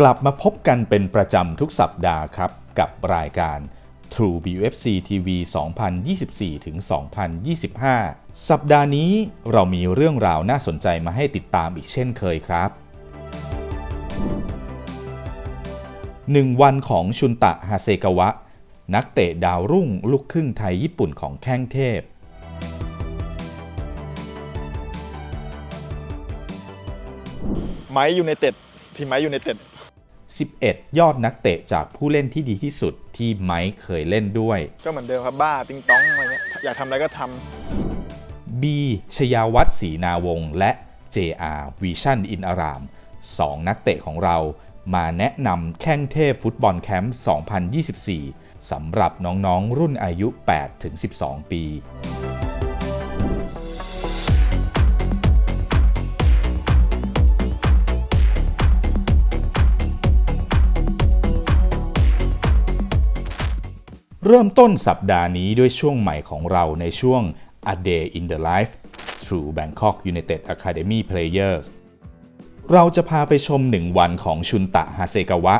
กลับมาพบกันเป็นประจำทุกสัปดาห์ครับ กับรายการ True BUFC TV 2024ถึง2025 สัปดาห์นี้เรามีเรื่องราวน่าสนใจมาให้ติดตามอีกเช่นเคยครับหนึ่งวันของชุนตะฮาเซกาวะ นักเตะดาวรุ่งลูกครึ่งไทยญี่ปุ่นของแข้งเทพ ไม้ยูไนเต็ดทีมไม้ยูไนเต็ด 11 ยอดนักเตะจากผู้เล่นที่ดีที่สุดที่ไมค์เคยเล่นด้วย ก็เหมือนเดิมครับบ้าติงต้องอะไรเงี้ยอยากทำอะไรก็ทำ B ชยาวัฒน์ศรีนาวงศ์และ JR วิชั่นอินอารามสองนักเตะของเรามาแนะนำแข้งเทพฟุตบอลแคมป์ 2024 สำหรับน้องๆ รุ่นอายุ 8-12 ปี เริ่มต้นสัปดาห์นี้ด้วยช่วงใหม่ของเราในช่วง A Day in the Life True Bangkok United Academy Players เราจะพาไปชมหนึ่งวันของชุนตะฮาเซกาวะ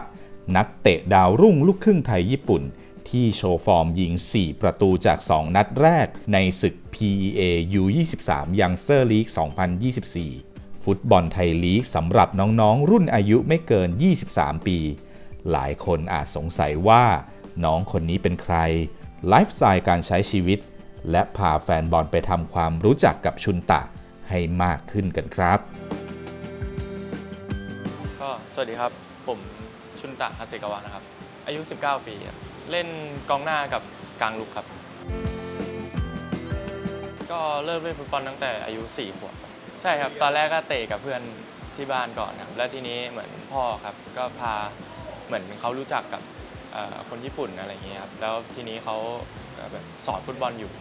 นักเตะดาวรุ่งลูกครึ่งไทยญี่ปุ่น ที่โชว์ฟอร์มยิง 4 ประตูจาก 2 นัดแรกในศึก PEA U23 Youngster League 2024 ฟุตบอลไทยลีกสำหรับน้องๆ รุ่นอายุไม่เกิน 23 ปี หลายคนอาจสงสัยว่า น้องคนนี้เป็นใคร ไลฟ์สไตล์การใช้ชีวิต และพาแฟนบอลไปทำความรู้จักกับชุนตะให้มากขึ้นกันครับ ก็สวัสดีครับ ผมชุนตะฮาเซกาวะนะครับ อายุ 19 ปี เล่นกองหน้ากับกลางลุกครับ ก็เริ่มเล่นฟุตบอลตั้งแต่อายุ 4 ขวบใช่ครับ ตอนแรกก็เตะกับเพื่อนที่บ้านก่อนครับ แล้วทีนี้เหมือนพ่อครับ ก็พาเหมือนเขารู้จักกับ คนญี่ปุ่นอะไรอย่างเงี้ยครับแล้วทีนี้เขาแบบสอนฟุตบอลอยู่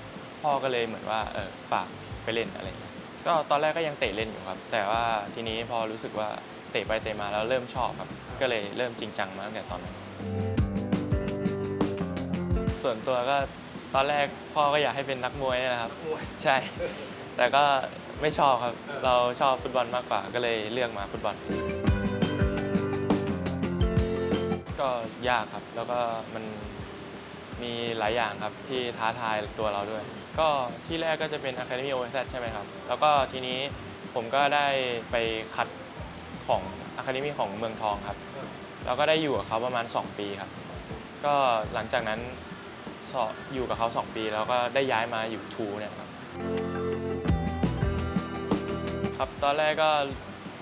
พ่อก็เลยเหมือนว่าเออฝากไปเล่นอะไรเงี้ยก็ตอนแรกก็ยังเตะเล่นอยู่ครับ แต่ว่าทีนี้พอรู้สึกว่าเตะไปเตะมาแล้วเริ่มชอบครับ ก็เลยเริ่มจริงจังมาตั้งแต่ตอนนั้น ส่วนตัวก็ตอนแรกพ่อก็อยากให้เป็นนักมวยนะครับ ใช่ แต่ก็ไม่ชอบครับ เราชอบฟุตบอลมากกว่าก็เลยเลือกมาฟุตบอล ก็ยากครับ แล้วก็มันมีหลายอย่างครับที่ท้าทายตัวเราด้วย ก็ที่แรกก็จะเป็น Academy o s ใช่ไหมครับ แล้วก็ทีนี้ผมก็ได้ไปคัดของ Academy ของเมืองทองครับ แล้วก็ได้อยู่กับเขาประมาณ 2 ปีครับ ก็หลังจากนั้นอยู่กับเขา 2 ปี แล้วก็ได้ย้ายมาอยู่ทูเนี่ยครับครับตอนแรกก็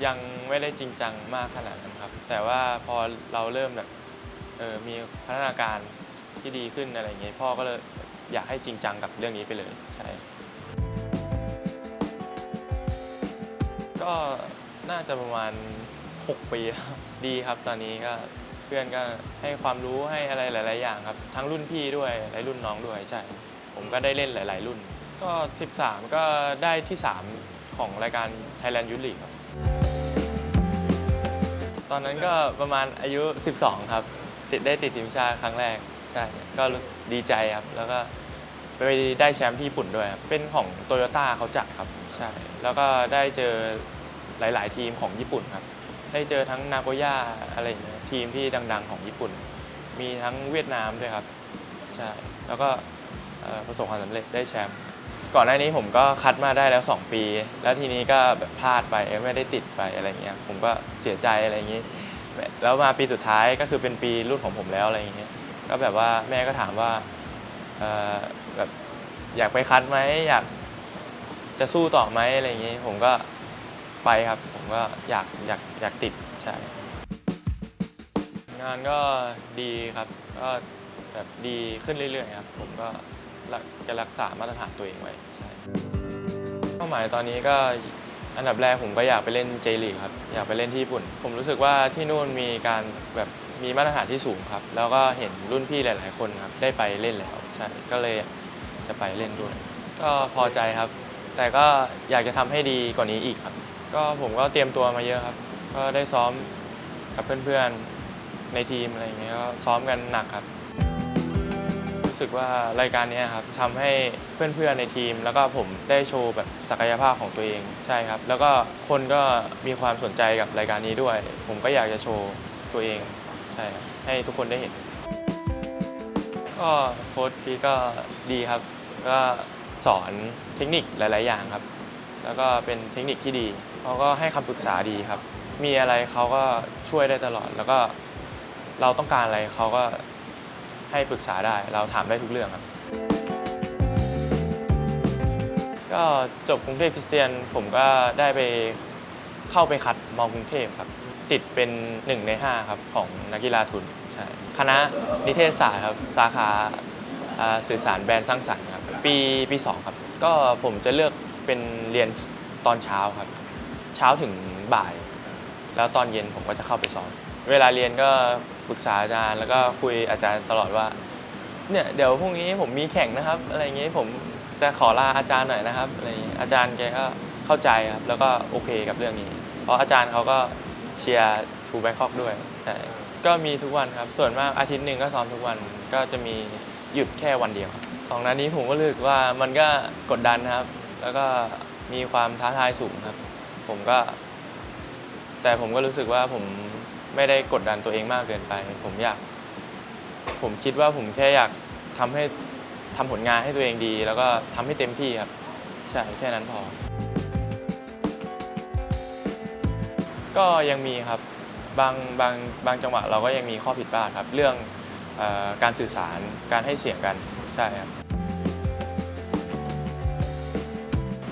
ยังไม่ได้จริงจังมากขนาดนั้นครับ แต่ว่าพอเราเริ่มแบบ ออมีพัฒนาการที่ดีขึ้นอะไรอย่างเงี้ยพ่อก็เลยอยากให้จริงจังกับเรื่องนี้ไปเลยใช่ก็น่าจะประมาณ 6 ปีครับดีครับ ตอนนี้ก็เพื่อนก็ให้ความรู้ให้อะไรหลาย ๆ อย่างครับ ทั้งรุ่นพี่ด้วยและรุ่นน้องด้วยใช่ ผมก็ได้เล่นหลาย ๆ รุ่น ก็ 13 ก็ได้ที่ 3 ของรายการ Thailand Youth League ครับ ตอนนั้นก็ประมาณอายุ 12 ครับ ติดได้ติดทีมชาติครั้งแรกใช่ก็ดีใจครับ แล้วก็ไปได้แชมป์ที่ญี่ปุ่นด้วยครับเป็นของโตโยต้าเขาจัดครับใช่แล้วก็ได้เจอหลาย ๆ ทีมของญี่ปุ่นครับ ได้เจอทั้งนาโกย่าอะไรอย่างเงี้ยทีมที่ดัง ๆ ของญี่ปุ่น มีทั้งเวียดนามด้วยครับใช่แล้วก็ประสบความสำเร็จได้แชมป์ก่อนหน้านี้ผมก็คัดมาได้แล้ว 2 ปี แล้วทีนี้ก็แบบพลาดไปไม่ได้ติดไปอะไรเงี้ยผมก็เสียใจอะไรอย่างงี้ แล้วมาปีสุดท้ายก็คือเป็นปีรุ่นของผมแล้วอะไรอย่างเงี้ยก็แบบว่าแม่ก็ถามว่าเอ่อแบบอยากไปคัดไหมอยากจะสู้ต่อไหมอะไรอย่างงี้ผมก็ไปครับ ผมก็อยากอยากอยากติดใช่งานก็ดีครับก็แบบดีขึ้นเรื่อยๆครับ ผมก็จะรักษามาตรฐานตัวเองไว้ใช่เป้าหมายตอนนี้ก็ อันดับแรกผมก็อยากไปเล่นเจลีกครับอยากไปเล่นที่ญี่ปุ่น ผมรู้สึกว่าที่นู่นมีการแบบมีมาตรฐานที่สูงครับ แล้วก็เห็นรุ่นพี่หลาย ๆ คนครับได้ไปเล่นแล้วใช่ก็เลยจะไปเล่นด้วย ก็พอใจครับ แต่ก็อยากจะทำให้ดีกว่านี้อีกครับ ก็ผมก็เตรียมตัวมาเยอะครับ ก็ได้ซ้อมกับเพื่อน ๆ ในทีมอะไรอย่างเงี้ยก็ซ้อมกันหนักครับ รู้สึกว่ารายการนี้ครับทำให้เพื่อนๆในทีม แล้วก็ผมได้โชว์แบบศักยภาพของตัวเองใช่ครับ แล้วก็คนก็มีความสนใจกับรายการนี้ด้วย ผมก็อยากจะโชว์ตัวเองใช่ให้ทุกคนได้เห็น ก็โค้ชพีก็ดีครับ ก็สอนเทคนิคหลาย ๆ อย่างครับ แล้วก็เป็นเทคนิคที่ดีเขาก็ให้คำปรึกษาดีครับ มีอะไรเขาก็ช่วยได้ตลอด แล้วก็เราต้องการอะไรเขาก็ ให้ปรึกษาได้ เราถามได้ทุกเรื่องครับ ก็จบกรุงเทพคริสเตียนผมก็ได้ไปเข้าไปคัดมอกรุงเทพครับ ติดเป็นหนึ่งในห้าครับ ของนักกีฬาทุนใช่คณะนิเทศศาสตร์ครับ สาขาอ่าสื่อสารแบรนด์สร้างสรรค์ครับปีปีสองครับ ก็ผมจะเลือกเป็นเรียนตอนเช้าครับ เช้าถึงบ่าย แล้วตอนเย็นผมก็จะเข้าไปสอน เวลาเรียนก็ ปรึกษาอาจารย์ แล้วก็คุยอาจารย์ตลอดว่า เนี่ยเดี๋ยวพรุ่งนี้ผมมีแข่งนะครับ อะไรอย่างงี้ผมจะขอลาอาจารย์หน่อยนะครับอะไรอย่างงี้อาจารย์แกก็เข้าใจครับ แล้วก็โอเคกับเรื่องนี้ เพราะอาจารย์เขาก็เชียร์ทูแบงคอกด้วยใช่ก็มีทุกวันครับ ส่วนมากอาทิตย์หนึ่งก็ซ้อมทุกวัน ก็จะมีหยุดแค่วันเดียวสองนัดนี้ผมก็รู้สึกว่ามันก็กดดันครับ แล้วก็มีความท้าทายสูงครับ ผมก็ แต่ผมก็รู้สึกว่าผม ไม่ได้กดดันตัวเองมากเกินไป ผมอยาก ผมคิดว่าผมแค่อยากทำให้ทำผลงานให้ตัวเองดี แล้วก็ทำให้เต็มที่ครับ ใช่แค่นั้นพอ ก็ยังมีครับบางบางบางจังหวะเราก็ยังมีข้อผิดพลาดครับ เรื่องเออการสื่อสารการให้เสียงกันใช่ครับ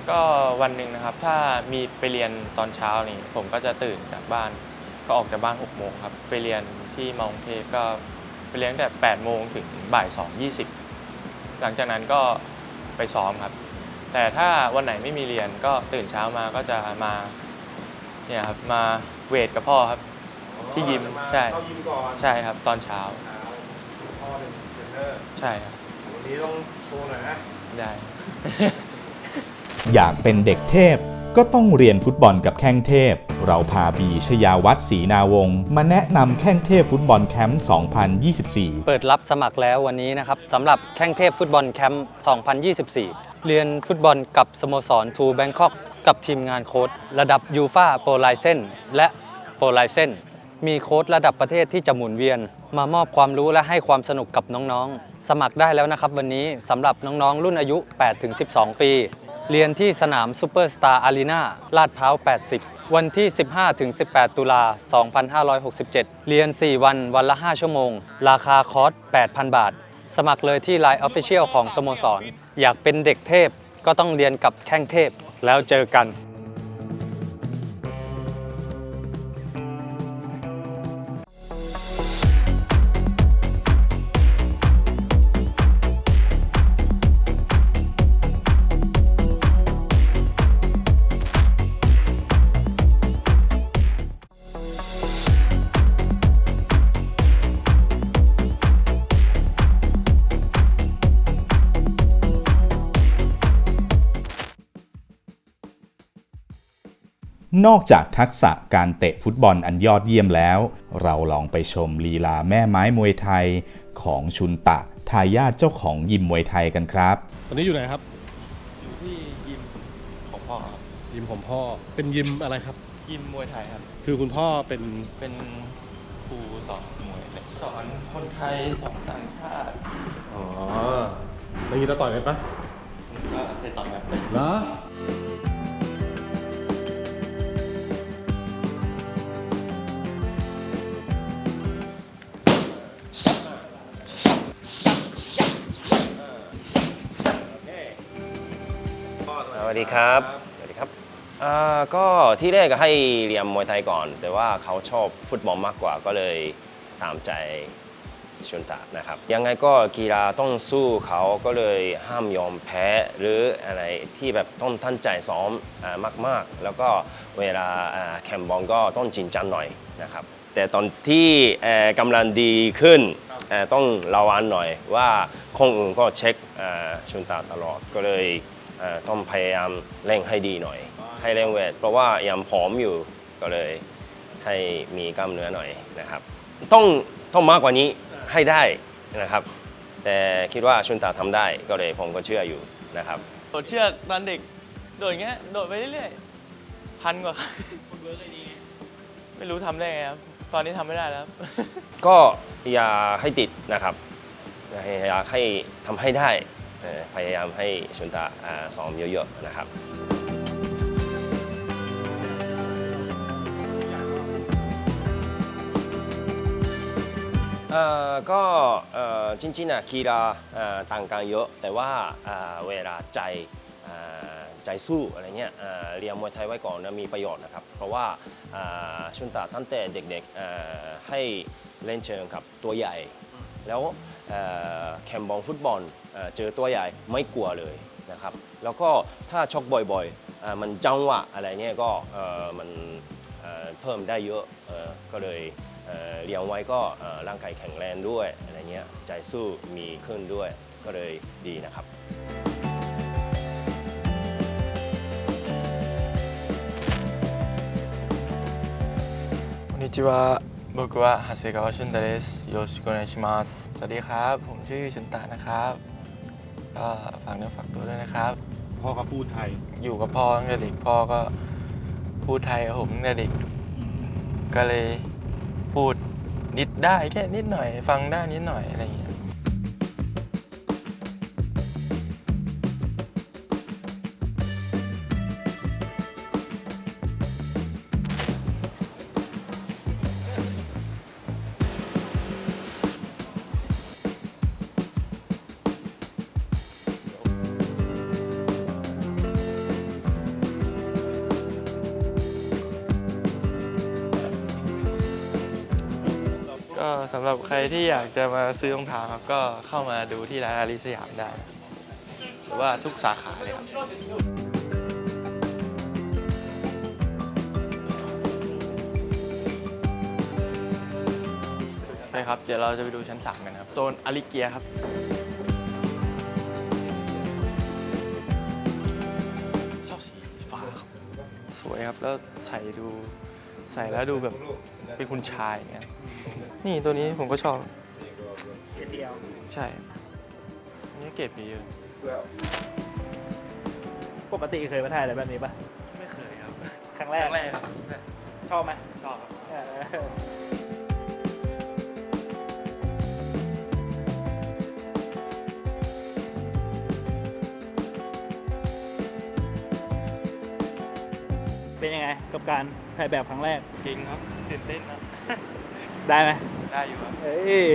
ก็วันหนึ่งนะครับ ถ้ามีไปเรียนตอนเช้านี่ผมก็จะตื่นจากบ้าน ก็ออกจากบ้าน6โมงครับ ไปเรียนที่มอกรุงเทพก็ไปเรียนตั้งแต่8โมงถึงบ่าย2 20 หลังจากนั้นก็ไปซ้อมครับ แต่ถ้าวันไหนไม่มีเรียนก็ตื่นเช้ามาก็จะมาเนี่ยครับมาเวทกับพ่อครับ ที่ยิมใช่ เข้ายิมก่อนใช่ครับ ตอนเช้าพ่อเป็นเทรนเนอร์ใช่ครับวันนี้ต้องโชว์หน่อยนะ ได้ อยากเป็นเด็กเทพ ก็ต้องเรียนฟุตบอลกับแข้งเทพ เราพาบีชยาวัฒน์ศรีนาวงศ์มาแนะนำแข้งเทพฟุตบอลแคมป์ 2024 เปิดรับสมัครแล้ววันนี้นะครับสำหรับแข้งเทพฟุตบอลแคมป์ 2024 เรียนฟุตบอลกับสโมสรทูแบงคอกกับทีมงานโค้ดระดับยูฟาโปรไลเซนและโปรไลเซนมีโค้ดระดับประเทศที่จะหมุนเวียน มามอบความรู้และให้ความสนุกกับน้องๆ สมัครได้แล้วนะครับวันนี้สำหรับน้องๆ รุ่นอายุ 8-12 ปี เรียนที่สนามซูเปอร์สตาร์อารีนาลาดพร้าว 80 วันที่ 15-18 ตุลา 2567 เรียน 4 วัน วันละ 5 ชั่วโมง ราคาคอร์ส 8,000 บาท สมัครเลยที่ Line Official ของสโมสร อยากเป็นเด็กเทพก็ต้องเรียนกับแข้งเทพแล้วเจอกัน นอกจากทักษะการเตะฟุตบอลอันยอดเยี่ยมแล้ว เราลองไปชมลีลาแม่ไม้มวยไทยของชุนตะทายาทเจ้าของยิมมวยไทยกันครับ ตอนนี้อยู่ไหนครับ อยู่ที่ยิมของพ่อครับยิมของพ่อ เป็นยิมอะไรครับ ยิมมวยไทยครับ คือคุณพ่อเป็นเป็นครูสอนมวยเลยสอนคนไทยสอนต่างชาติอ๋อแล้วงี้เราต่อยกันปะผมก็เคยตอนแบบเหรอ วัสดีครับ สวัสดีครับอ่าก็ที่แรกก็ให้เรียนมวยไทยก่อน แต่ว่าเขาชอบฟุตบอลมากกว่าก็เลยตามใจชุนตะนะครับ ยังไงก็กีฬาต้องสู้เขาก็เลยห้ามยอมแพ้หรืออะไรที่แบบต้องตั้งใจซ้อมอามาก ๆ แล้วก็เวลาแข่งบอลก็ต้องจริงจังหน่อยนะครับ แต่ตอนที่กำลังดีขึ้นต้องระวังหน่อยว่าคนอื่นก็เช็คชุนตาตลอดก็เลย ต้องพยายามเร่งให้ดีหน่อย ให้เร่งเวทเพราะว่ายังผอมอยู่ก็เลยให้มีกล้ามเนื้อหน่อยนะครับ ต้องต้องมากกว่านี้ให้ได้นะครับ แต่คิดว่าชุนตาทำได้ก็เลยผมก็เชื่ออยู่นะครับโดดเชือกตอนเด็กโดดอย่างเงี้ยโดดไปเรื่อยๆพันกว่าครั้งไม่รู้ทำได้ไงครับตอนนี้ทำไม่ได้แล้ว ก็อย่าให้ติดนะครับอยากให้ทำให้ได้เอ่อ พยายามให้ชุนตาซ้อมเยอะๆนะครับก็จริงๆนะกีฬาต่างกันเยอะ แต่ว่าเวลาใจใจสู้อะไรเงี้ยเรียนมวยไทยไว้ก่อนนะมีประโยชน์นะครับ เพราะว่าชุนตาตั้งแต่เด็กๆให้เล่นเชิงกับตัวใหญ่ แล้ว แคมบอลฟุตบอลเอ่อเจอตัวใหญ่ไม่กลัวเลยนะครับ แล้วก็ถ้าชกบ่อยๆอ่ามันจังหวะอะไรเงี้ยก็เอ่อมันเอ่อเพิ่มได้เยอะเอ่อก็เลยเอ่อเลี้ยงไว้ก็เอ่อร่างกายแข็งแรงด้วยอะไรเงี้ยใจสู้มีขึ้นด้วยก็เลยดีนะครับ こんにちは บุกวะฮัสเซกาวชุนเดสโยชิโกเนชิมัสสวัสดีครับ ผมชื่อชินตะนะครับก็ฝากเนื้อฝากตัวด้วยนะครับ พ่อก็พูดไทย อยู่กับพ่อตั้งแต่เด็กพ่อก็พูดไทยผมตั้งแต่เด็ก ก็เลยพูดนิดได้แค่นิดหน่อย ฟังได้นิดหน่อยอะไรอย่างนี้ สำหรับใครที่อยากจะมาซื้อรองเท้าครับก็เข้ามาดูที่ร้านอาริสยามได้ หรือว่าทุกสาขาเลยครับไปครับ เดี๋ยวเราจะไปดูชั้น3กันครับ โซนอาริเกียครับ ชอบสีฟ้าครับ สวยครับ แล้วใส่ดู ใส่แล้วดูแบบเป็นคุณชายอย่างเงี้ยนี่ตัวนี้ผมก็ชอบ เดียวใช่อันนี่เก็บเยอะปกติเคยมาถ่ายอะไรแบบนี้ปะๆไม่เคยครับครั้งแรกครั้งแรก ครับชอบไหมชอบครับ เออเป็นยังไงกับการ ถ่ายแบบครั้งแรก จริงครับตื่นเต้นนะ ได้ไหมได้อยู่ครับ เอ้ย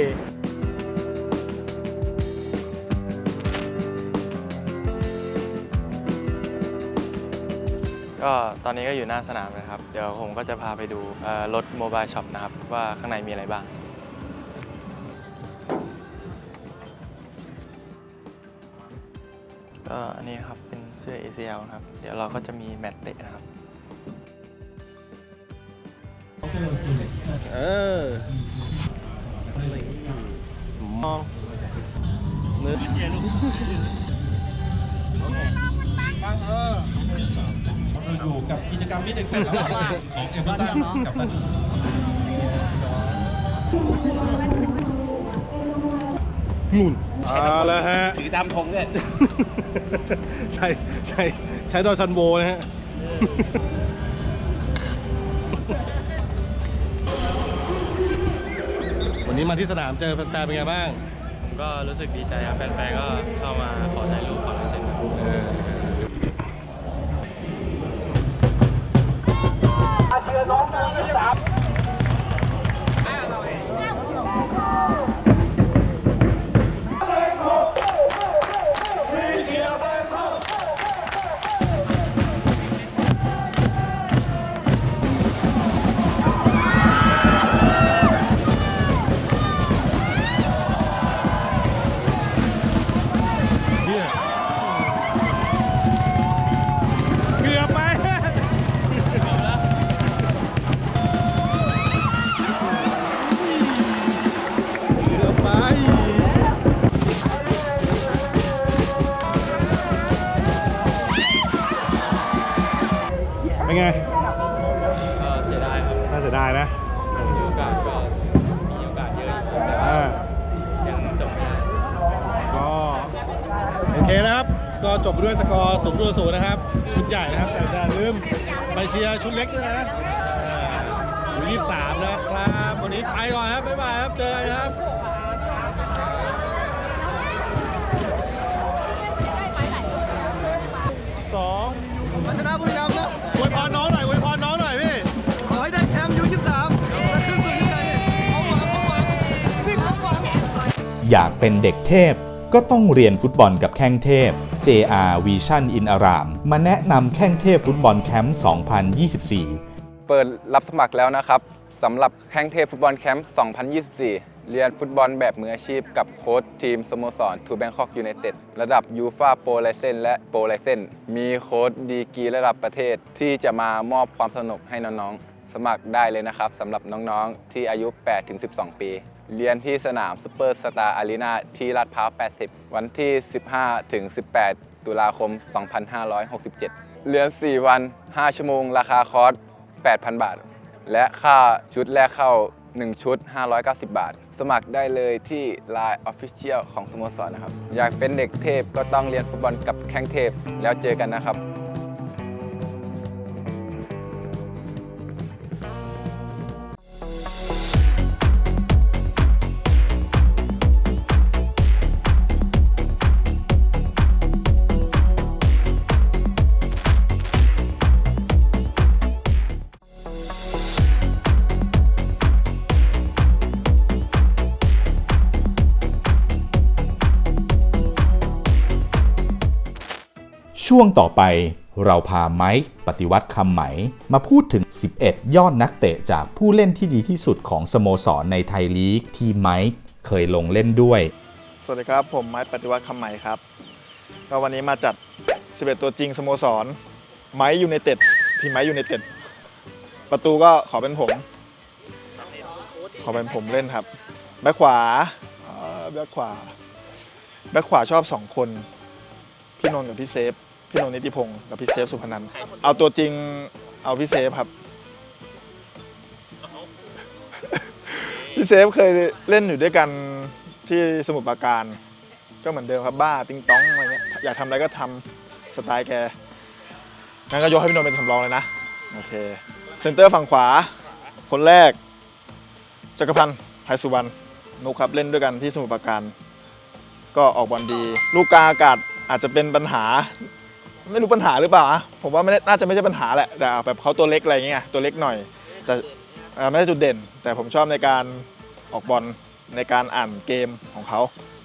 ก็ตอนนี้ก็อยู่หน้าสนามนะครับ เดี๋ยวผมก็จะพาไปดูเอ่อรถโมบายช็อปนะครับ ว่าข้างในมีอะไรบ้าง ก็อันนี้ครับเป็นเสื้อ ACL นะครับ เดี๋ยวเราก็จะมีแมตช์เตะนะครับ เออมองมืออยู่กับกิจกรรมที่เด็กๆระหว่างของเอเวอร์ตันกับตันนุ่นเอาแล้วฮะถือตามธงด้วยใช่ใช่ใช้ดอยซันโบนะฮะ วันนี้มาที่สนามเจอแฟนๆเป็นไงบ้างผมก็รู้สึกดีใจครับแฟนๆก็เข้ามาขอถ่ายรูปขอลายเซ็นครับเนี่ย สกอร์สูงตัวศูนย์นะครับชุดใหญ่นะครับ แต่อย่าลืมไปเชียร์ชุดเล็กด้วยนะอ่าอยู่ยี่สามนะครับ วันนี้ไปก่อนครับบ๊ายบายครับ เจอกันครับสองพัฒนาบุรีรัมย์ครับอวยพรน้องหน่อยอวยพรน้องหน่อยพี่ ขอให้ได้แชมป์ยูยี่สามและขึ้นสู่ที่ไหนเอาหวังเอาหวังนี่ความหวังอยากเป็นเด็กเทพก็ต้องเรียนฟุตบอลกับแข้งเทพ JR Vision in Aram มาแนะนำแข้งเทพฟุตบอลแคมป์ 2024 เปิดรับสมัครแล้วนะครับสำหรับแข้งเทพฟุตบอลแคมป์ 2024 เรียนฟุตบอลแบบมืออาชีพกับโค้ชทีมสโมสรทูแบงคอกยูไนเต็ดระดับยูฟาโปรไลเซนและโปรไลเซนมีโค้ชดีกีระดับประเทศที่จะมามอบความสนุกให้น้องๆ สมัครได้เลยนะครับสำหรับน้องๆ ที่อายุ 8-12 ปี เรียนที่สนามซูเปอร์สตาร์อารีนาที่ลาดพร้าว 80 วันที่ 15-18 ตุลาคม 2567 เรียน 4 วัน 5 ชั่วโมง ราคาคอร์ส 8,000 บาท และค่าชุดแรกเข้า 1 ชุด 590 บาท สมัครได้เลยที่ Line Official ของสโมสรนะครับ อยากเป็นเด็กเทพก็ต้องเรียนฟุตบอลกับแข้งเทพ แล้วเจอกันนะครับ ช่วงต่อไปเราพาไมค์ปฏิวัติคำไหม มาพูดถึง 11 ยอดนักเตะจากผู้เล่นที่ดีที่สุดของสโมสรในไทยลีกที่ไมค์เคยลงเล่นด้วย สวัสดีครับ ผมไม้ปฏิวัติคำใหม่ครับ ก็วันนี้มาจัด 11 ตัวจริงสโมสรไม้ยูไนเต็ดทีมไม้ยูไนเต็ดประตูก็ขอเป็นผม ขอเป็นผมเล่นครับ แบ็คขวาเอ่อแบ็คขวาแบ็คขวาชอบ 2 คน พี่นนท์กับพี่เซฟ พี่นนท์นิติพงศ์กับพี่เซฟสุพนันท์เอาตัวจริงเอาพี่เซฟครับ พี่เซฟเคยเล่นอยู่ด้วยกันที่สมุทรปราการ ก็เหมือนเดิมครับบ้าติงต้องอะไรเงี้ยอยากทำอะไรก็ทำสไตล์แกงั้นก็ยกให้พี่นนท์เป็นสำรองเลยนะ โอเค เซนเตอร์ฝั่งขวา คนแรก จักรพันธ์ไพสุวรรณนุกครับ เล่นด้วยกันที่สมุทรปราการ ก็ออกบอลดี ลูกกาอากาศอาจจะเป็นปัญหา ไม่รู้ปัญหาหรือเปล่าอะผมว่าไม่ได้น่าจะไม่ใช่ปัญหาแหละแต่แบบเขาตัวเล็กอะไรเงี้ยตัวเล็กหน่อย แต่เอ่อไม่ใช่จุดเด่น แต่ผมชอบในการออกบอลในการอ่านเกมของเขา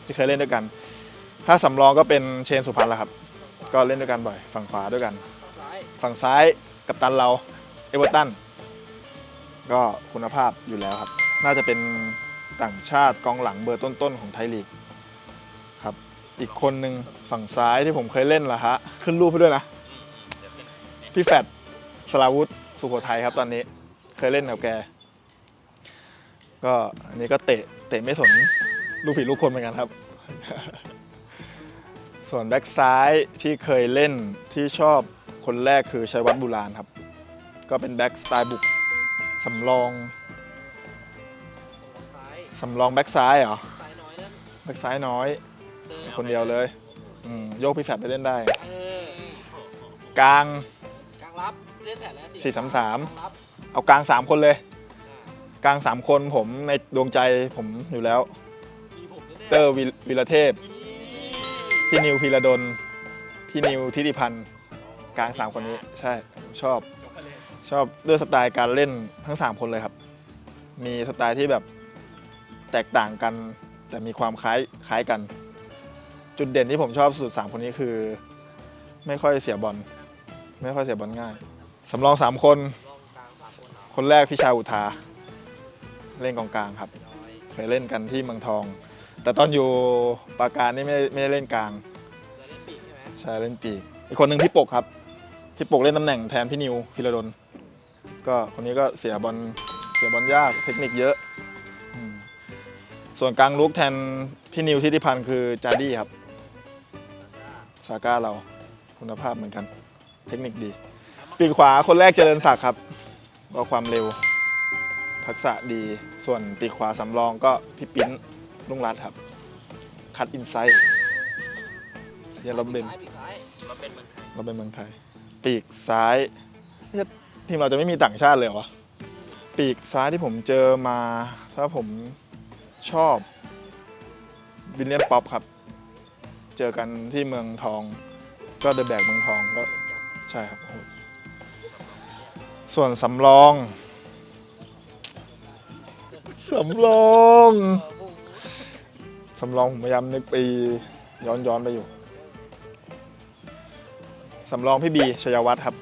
ที่เคยเล่นด้วยกัน ถ้าสำรองก็เป็นเชนสุพรรณแหละครับ ก็เล่นด้วยกันบ่อย ฝั่งขวาด้วยกัน ฝั่งซ้ายกับตันเราเอเวอร์ตันก็คุณภาพอยู่แล้วครับ น่าจะเป็นต่างชาติกองหลังเบอร์ต้นๆของไทยลีกครับ อีกคนหนึ่งฝั่งซ้ายที่ผมเคยเล่นละฮะ ขึ้นรูปให้ด้วยนะ พี่แฟดสลาวุธสุโขทัยครับตอนนี้ เคยเล่นกับแก ก็อันนี้ก็เตะเตะไม่สนลูกผีลูกคนเหมือนกันครับ ส่วนแบ็กซ้ายที่เคยเล่นที่ชอบคนแรกคือชัยวัฒน์บุราณครับ ก็เป็นแบ็กสไตล์บุกสำรองสำรองแบ็กซ้ายเหรอแบ็กซ้ายน้อย คนเดียวเลยอืมโยกพี่แฟดไปเล่นได้กลาง กลางรับเล่นแผนแล้วสี่สามสาม กลางรับเอากลางสามคนเลยกลางสามคนผมในดวงใจผมอยู่แล้ว มีผมแน่เตอร์วิวิรเทพพี่นิวพีระดล พี่นิวทิติพันธ์กลางสามคนนี้ใช่ผมชอบชอบด้วยสไตล์การเล่นทั้ง 3 คนเลยครับ มีสไตล์ที่แบบแตกต่างกัน แต่มีความคล้ายคล้ายกัน จุดเด่นที่ผมชอบสุด 3 คนนี้คือ ไม่ค่อยเสียบอลไม่ค่อยเสียบอลง่ายสำรอง 3 คนๆลองกลางสามคนเหรอคนแรกพิชาอุทา เล่นกองกลางครับ เคยเล่นกันที่เมืองทอง แต่ตอนอยู่ปราการนี่ไม่ไม่ได้เล่นกลางแล้วเล่นปีกใช่ไหมใช่เล่นปีกอีกคนหนึ่งพี่ปกครับพี่ปกเล่นตำแหน่งแทนพี่นิวพิระดลก็คนนี้ก็เสียบอลเสียบอลยากเทคนิคเยอะอืมส่วนกลางลุกแทนพี่นิวทิติพันธ์คือจาดี้ครับซาก้าเราคุณภาพเหมือนกัน เทคนิคดี ปีกขวาคนแรกเจริญศักดิ์ครับ ก็ความเร็ว ทักษะดี ส่วนปีกขวาสำรองก็พี่ปิ้นลุงรัตน์ครับ คัดอินไซต์เยนลบเบนซ้ายปีกซ้ายมาเป็นเมืองไทยเราเป็นเมืองไทย ปีกซ้ายเฮ้ยทีมเราจะไม่มีต่างชาติเลยเหรอวะปีกซ้ายที่ผมเจอมา ถ้าผมชอบวินเลียมป๊อปครับเจอกันที่เมืองทอง ก็เดอะแบกเมืองทองก็ใช่ครับโหดส่วนสำรอง สำรองสำรองผมพยายามนึกไปย้อนย้อนๆไปอยู่ สำรองพี่บีชยวัฒน์ครับ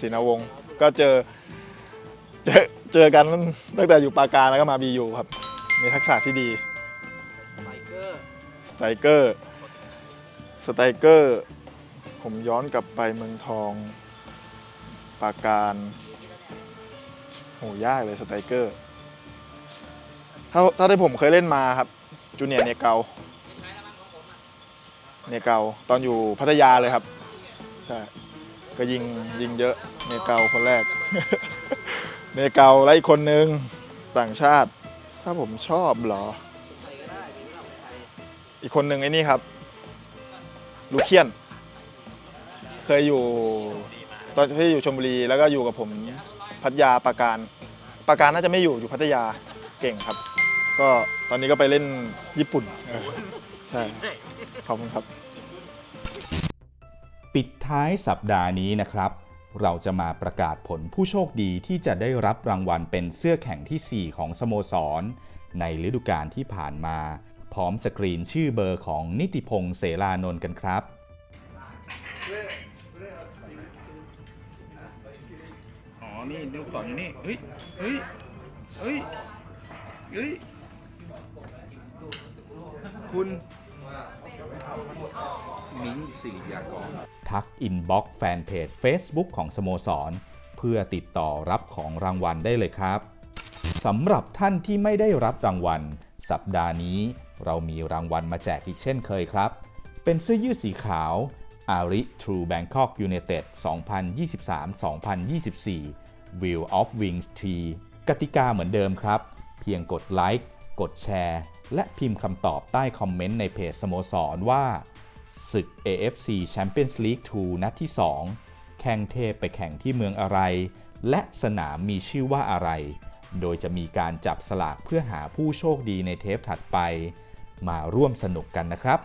ศรีนวงศ์ก็เจอเจอเจอกันตั้งแต่อยู่ปราการแล้วก็มาบีอยู่ครับ มีทักษะที่ดีสไตรเกอร์ส ไตรเกอร์สไตรเกอร์ ผมย้อนกลับไปเมืองทองปราการโหยากเลยสไตรเกอร์ ถ้าถ้าที่ผมเคยเล่นมาครับ จูเนียร์เนเกาเนเกาตอนอยู่พัทยาเลยครับใช่ก็ยิงยิงเยอะเนเกาคนแรก เนเกาและอีกคนนึงต่างชาติ ถ้าผมชอบเหรอ อีกคนหนึ่งไอ้นี่ครับ ลูเคียน เคยอยู่ตอนที่อยู่ชมบุรีแล้วก็อยู่กับผมพัทยาปราการปราการน่าจะไม่อยู่อยู่พัทยาเก่งครับ ก็ตอนนี้ก็ไปเล่นญี่ปุ่นเออใช่ขอบคุณครับ ปิดท้ายสัปดาห์นี้นะครับ เราจะมาประกาศผลผู้โชคดีที่จะได้รับรางวัลเป็นเสื้อแข่งที่ 4 ของสโมสร ในฤดูกาลที่ผ่านมา พร้อมสกรีนชื่อเบอร์ของนิติพงษ์เสรานนท์กันครับ อ๋อ นี่ดูก่อนอยู่นี่ เฮ้ย เฮ้ย เฮ้ย เฮ้ย คุณมิ้งสิริยากร ทักอินบ็อกซ์แฟนเพจ Facebook ของสโมสร เพื่อติดต่อรับของรางวัลได้เลยครับสำหรับท่านที่ไม่ได้รับรางวัล สัปดาห์นี้ เรามีรางวัลมาแจกอีกเช่นเคยครับ เป็นเสื้อยืดสีขาวอาริ True Bangkok United 2023-2024 View of Wings T กติกาเหมือนเดิมครับ เพียงกดไลค์กดแชร์ และพิมพ์คำตอบใต้คอมเมนต์ในเพจสโมสรว่า ศึก AFC Champions League 2 นัดที่ 2 แข่งเทพไปแข่งที่เมืองอะไร และสนามมีชื่อว่าอะไร โดยจะมีการจับสลากเพื่อหาผู้โชคดีในเทปถัดไป มาร่วมสนุกกันนะครับ